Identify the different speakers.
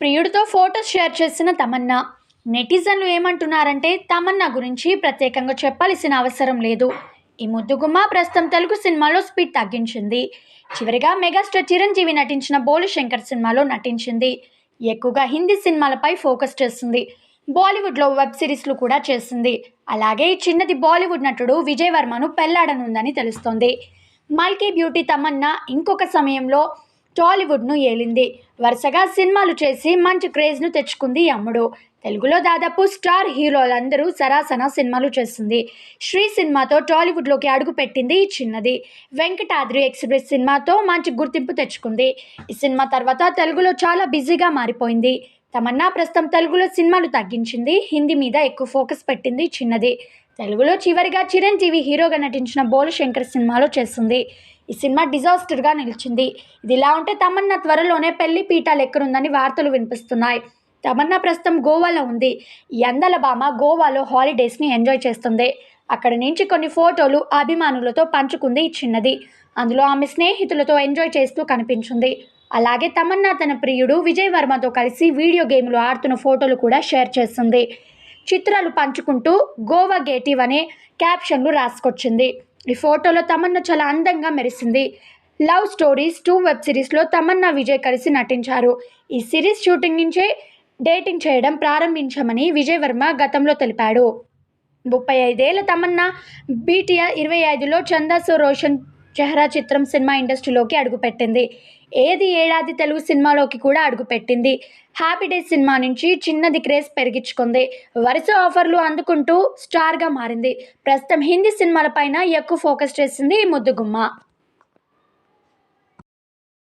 Speaker 1: ప్రియుడితో photos share చేసిన తమన్నా. నెటిజన్లు ఏమంటున్నారంటే తమన్నా గురించి ప్రత్యేకంగా చెప్పాల్సిన అవసరం లేదు. ఈ ముద్దుగుమ్మ ప్రస్తుతం తెలుగు సినిమాలో స్పీడ్ తగ్గించింది. చివరిగా మెగాస్టార్ చిరంజీవి నటించిన బోలు శంకర్ సినిమాలో నటించింది. ఎక్కువగా హిందీ సినిమాలపై ఫోకస్ చేస్తుంది. బాలీవుడ్లో వెబ్ సిరీస్లు కూడా చేసింది. అలాగే ఈ చిన్నది బాలీవుడ్ నటుడు విజయ్ వర్మను పెళ్ళాడనుందని తెలుస్తోంది. మల్కీ బ్యూటీ తమన్నా ఇంకొక సమయంలో టాలీవుడ్ను ఏలింది. వరుసగా సినిమాలు చేసి మంచి క్రేజ్ను తెచ్చుకుంది అమ్ముడు తెలుగులో దాదాపు స్టార్ హీరోలందరూ సరాసన సినిమాలు చేస్తుంది. శ్రీ సినిమాతో టాలీవుడ్లోకి అడుగుపెట్టింది ఈ చిన్నది. వెంకటాద్రి ఎక్స్ప్రెస్ సినిమాతో మంచి గుర్తింపు తెచ్చుకుంది. ఈ సినిమా తర్వాత తెలుగులో చాలా బిజీగా మారిపోయింది. తమన్నా ప్రస్తుతం తెలుగులో సినిమాలు తగ్గించింది. హిందీ మీద ఎక్కువ ఫోకస్ పెట్టింది చిన్నది. తెలుగులో చివరిగా చిరంజీవి హీరోగా నటించిన బోలు శంకర్ సినిమాలో చేస్తుంది. ఈ సినిమా డిజాస్టర్గా నిలిచింది. ఇది ఇలా ఉంటే తమన్నా త్వరలోనే పెళ్ళి పీఠాలు ఎక్కడుందని వార్తలు వినిపిస్తున్నాయి. తమన్నా ప్రస్తుతం గోవాలో ఉంది. ఈ అందల గోవాలో హాలిడేస్ని ఎంజాయ్ చేస్తుంది. అక్కడ నుంచి కొన్ని ఫోటోలు అభిమానులతో పంచుకుంది ఈ చిన్నది. అందులో ఆమె స్నేహితులతో ఎంజాయ్ చేస్తూ కనిపించింది. అలాగే తమన్నా తన ప్రియుడు విజయ్ వర్మతో కలిసి వీడియో గేమ్లు ఆడుతున్న ఫోటోలు కూడా షేర్ చేస్తుంది. చిత్రాలు పంచుకుంటూ గోవా గేటివ్ అనే క్యాప్షన్లు రాసుకొచ్చింది. ఈ ఫోటోలో తమన్నా చాలా అందంగా మెరిసింది. లవ్ స్టోరీస్ టూ వెబ్ సిరీస్లో తమన్నా విజయ్ కలిసి నటించారు. ఈ సిరీస్ షూటింగ్ నుంచే డేటింగ్ చేయడం ప్రారంభించామని విజయ్ వర్మ గతంలో తెలిపాడు. ముప్పై ఐదేళ్ళ తమన్నా బీటీఆర్ ఇరవై ఐదులో చందాసు రోషన్ చెహరా చిత్రం సినిమా ఇండస్ట్రీలోకి అడుగుపెట్టింది. ఏది ఏడాది తెలుగు సినిమాలోకి కూడా అడుగుపెట్టింది. హ్యాపీ డేస్ సినిమా నుంచి చిన్నది క్రేజ్ పెరిగించుకుంది. వరుస ఆఫర్లు అందుకుంటూ స్టార్గా మారింది. ప్రస్తుతం హిందీ సినిమాలపైన ఎక్కువ ఫోకస్ చేసింది ఈ ముద్దుగుమ్మ.